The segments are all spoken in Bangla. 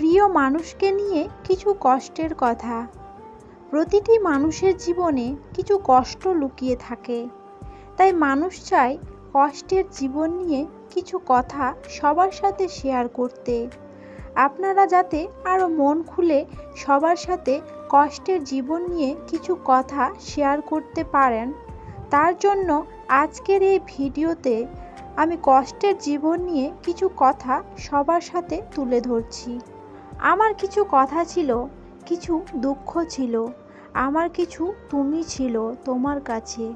প্রিয় মানুষকে নিয়ে কিছু কষ্টের কথা। প্রতিটি মানুষের জীবনে কিছু কষ্ট লুকিয়ে থাকে। তাই মানুষ চায় কষ্টের জীবন নিয়ে কিছু কথা সবার সাথে শেয়ার করতে। আপনারা যাতে আরও মন খুলে সবার সাথে কষ্টের জীবন নিয়ে কিছু কথা শেয়ার করতে পারেন। তার জন্য আজকের এই ভিডিওতে আমি কষ্টের জীবন নিয়ে কিছু কথা সবার সাথে তুলে ধরছি। আমার কিছু কথা ছিল, কিছু দুঃখ ছিল, আমার কিছু তুমি ছিল তোমার কাছে।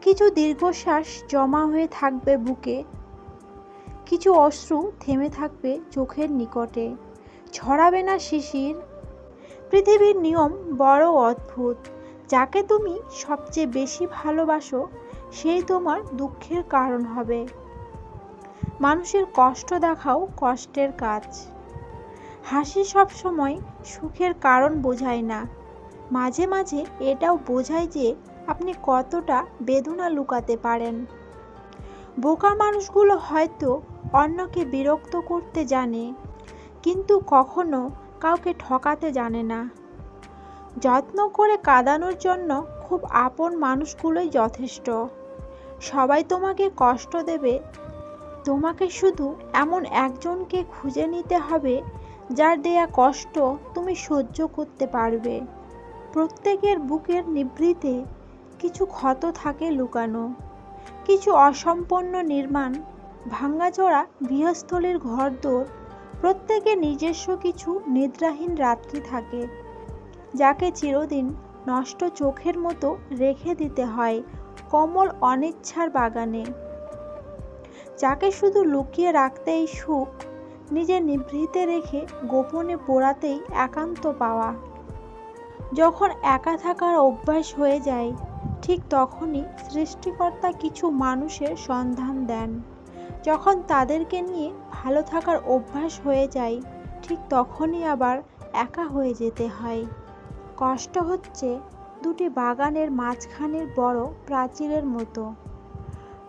কিছু দীর্ঘশ্বাস জমা হয়ে থাকবে বুকে, কিছু অশ্রু থেমে থাকবে চোখের নিকটে। ছড়াবে না শিশির। পৃথিবীর নিয়ম বড় অদ্ভুত। যাকে তুমি সবচেয়ে বেশি ভালোবাসো, সেই তোমার দুঃখের কারণ হবে। মানুষের কষ্ট দেখাও কষ্টের কাজ। হাসি সবসময় সুখের কারণ বোঝায় না। মাঝে মাঝে এটাও বোঝায় যে আপনি কতটা বেদনা লুকাতে পারেন। বোকা মানুষগুলো হয়তো অন্যকে বিরক্ত করতে জানে, কিন্তু কখনো কাউকে ঠকাতে জানে না। যত্ন করে কাঁদানোর জন্য খুব আপন মানুষগুলোই যথেষ্ট। সবাই তোমাকে কষ্ট দেবে। তোমাকে শুধু এমন একজনকে খুঁজে নিতে হবে যার দেয়া কষ্ট তুমি সহ্য করতে পারবে। প্রত্যেকের বুকের নিভৃতে কিছু ক্ষত থাকে লুকানো। কিছু অসম্পন্ন নির্মাণ ভাঙ্গাচোরা গৃহস্থলীর ঘরদোর প্রত্যেকে নিজস্ব কিছু নিদ্রাহীন রাত্রি থাকে, যাকে চিরদিন নষ্ট চোখের মতো রেখে দিতে হয় কমল অনিচ্ছার বাগানে। যাকে শুধু লুকিয়ে রাখতেই সুখ নিজের নিভৃতে রেখে গোপনে পোড়াতেই একান্ত পাওয়া। যখন একা থাকার অভ্যাস হয়ে যায়, ঠিক তখনই সৃষ্টিকর্তা কিছু মানুষের সন্ধান দেন। যখন তাদেরকে নিয়ে ভালো থাকার অভ্যাস হয়ে যায়, ঠিক তখনই আবার একা হয়ে যেতে হয়। কষ্ট হচ্ছে দুটি বাগানের মাঝখানের বড় প্রাচীরের মতো।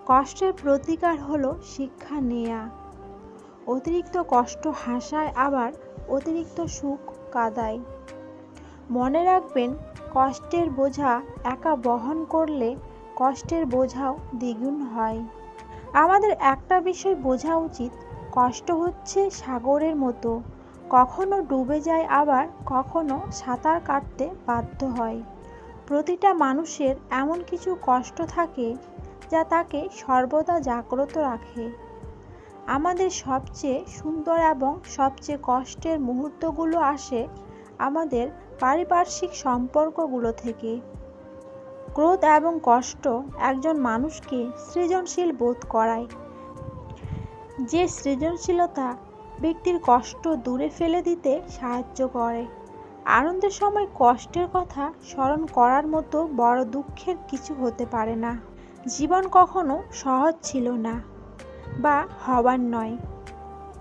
কষ্টের প্রতিকার হলো শিক্ষা নেয়া। অতিরিক্ত কষ্ট হাসায় আবার অতিরিক্ত সুখ কাদায়। মনে রাখবেন, কষ্টের বোঝা একা বহন করলে কষ্টের বোঝাও দ্বিগুণ হয়। আমাদের একটা বিষয় বোঝা উচিত, কষ্ট হচ্ছে সাগরের মতো। কখনো ডুবে যায় আবার কখনো সাঁতার কাটতে বাধ্য হয়। প্রতিটা মানুষের এমন কিছু কষ্ট থাকে, যা তাকে সর্বদা জাগ্রত রাখে। আমাদের সবচেয়ে সুন্দর এবং সবচেয়ে কষ্টের মুহূর্তগুলো আসে আমাদের পারিপার্শ্বিক সম্পর্কগুলো থেকে। ক্রোধ এবং কষ্ট একজন মানুষকে সৃজনশীল বোধ করায়। যে সৃজনশীলতা ব্যক্তির কষ্ট দূরে ফেলে দিতে সাহায্য করে। আনন্দের সময় কষ্টের কথা স্মরণ করার মতো বড় দুঃখের কিছু হতে পারে না। জীবন কখনো সহজ ছিল না। বা হবার নয়।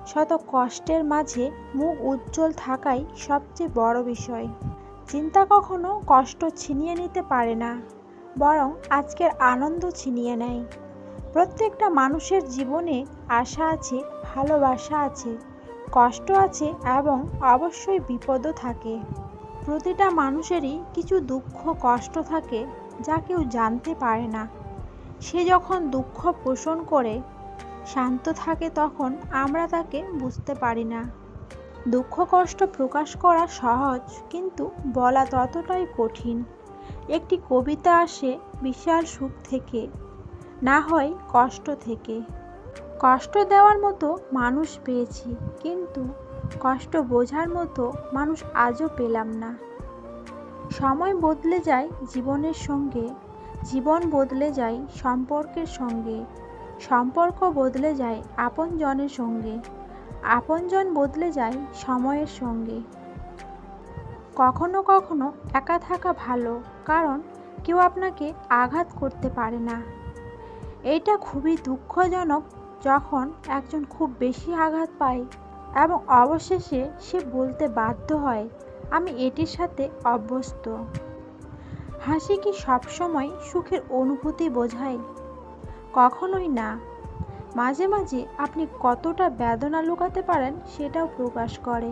শত কষ্টের মাঝে মুখ উজ্জ্বল থাকাই সবচেয়ে বড় বিষয়। চিন্তা কখনো কষ্ট ছিনিয়ে নিতে পারে না, বরং আজকের আনন্দ ছিনিয়ে নেয়। প্রত্যেকটা মানুষের জীবনে আশা আছে, ভালোবাসা আছে, কষ্ট আছে এবং অবশ্যই বিপদও থাকে। প্রতিটা মানুষেরই কিছু দুঃখ, কষ্ট থাকে যা কেউ জানতে পারে না। সে যখন দুঃখ পোষণ করে শান্ত থাকে তখন আমরা তাকে বুঝতে পারি না। দুঃখ কষ্ট প্রকাশ করা সহজ, কিন্তু বলা ততটাই কঠিন। একটি কবিতা আসে বিশাল সুখ থেকে, না হয় কষ্ট থেকে। কষ্ট দেওয়ার মতো মানুষ পেয়েছি, কিন্তু কষ্ট বোঝার মতো মানুষ আজও পেলাম না। সময় বদলে যায় জীবনের সঙ্গে, জীবন বদলে যায় সম্পর্কের সঙ্গে। সম্পর্ক বদলে যায় আপনজনের সঙ্গে। আপনজন বদলে যায় সময়ের সঙ্গে। কখনো কখনো একা থাকা ভালো, কারণ কেউ আপনাকে আঘাত করতে পারে না। এটা খুবই দুঃখজনক যখন একজন খুব বেশি আঘাত পায় এবং অবশেষে সে বলতে বাধ্য হয়, আমি এটির সাথে অভ্যস্ত। হাসি কি সবসময় সুখের অনুভূতি বোঝায়? কখনোই না। মাঝে মাঝে আপনি কতটা বেদনা লুকাতে পারেন সেটাও প্রকাশ করে।